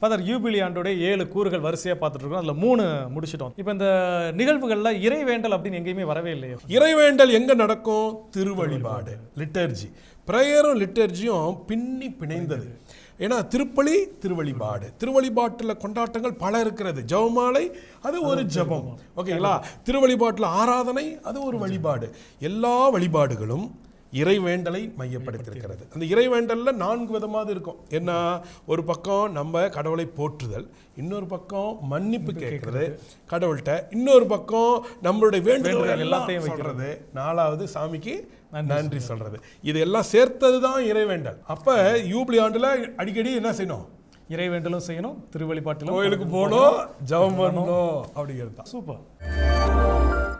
Father யூபிலி ஆண்டோடைய ஏழு கூறுகள் வரிசையாக பார்த்துட்டு இருக்கோம் அதில் மூணு முடிச்சிட்டோம். இப்போ இந்த நிகழ்வுகளில் இறை வேண்டல் அப்படின்னு எங்கேயுமே வரவே இல்லையே? இறைவேண்டல் எங்க நடக்கும் திருவழிபாடு. லிட்டர்ஜி. ப்ரேயரும் லிட்டர்ஜியும் பின்னி பிணைந்தது. ஏன்னா திருப்பலி திருவழிபாடு. திருவழிபாட்டில் கொண்டாட்டங்கள் பல இருக்கிறது. ஜெபமாலை அது ஒரு ஜெபம். ஓகேங்களா? திருவழிபாட்டில் ஆராதனை அது ஒரு வழிபாடு. எல்லா வழிபாடுகளும் இறைவேண்டலை மையப்படுத்தியிருக்கிறது. அந்த இறைவேண்டல்ல நான்கு விதமாக இருக்கும். என்ன? ஒரு பக்கம் நம்ம கடவுளை போற்றுதல் இன்னொரு பக்கம் மன்னிப்பு கேட்கறது கடவுள்கிட்ட இன்னொரு பக்கம் நம்மளுடைய வேண்டுதல்கள் வேண்டுதல் எல்லாத்தையும் சொல்றது நாலாவது சாமிக்கு நன்றி சொல்றது. இது எல்லாம் சேர்த்தது தான் இறைவேண்டல் அப்ப யூபிலி ஆண்டுல அடிக்கடி என்ன செய்யணும்? இறை வேண்டலும் செய்யணும் திருவழிபாட்டிலும் கோயிலுக்கு போகணும். ஜெபம் பண்ணணும் அப்படிங்கிறது தான். சூப்பர்.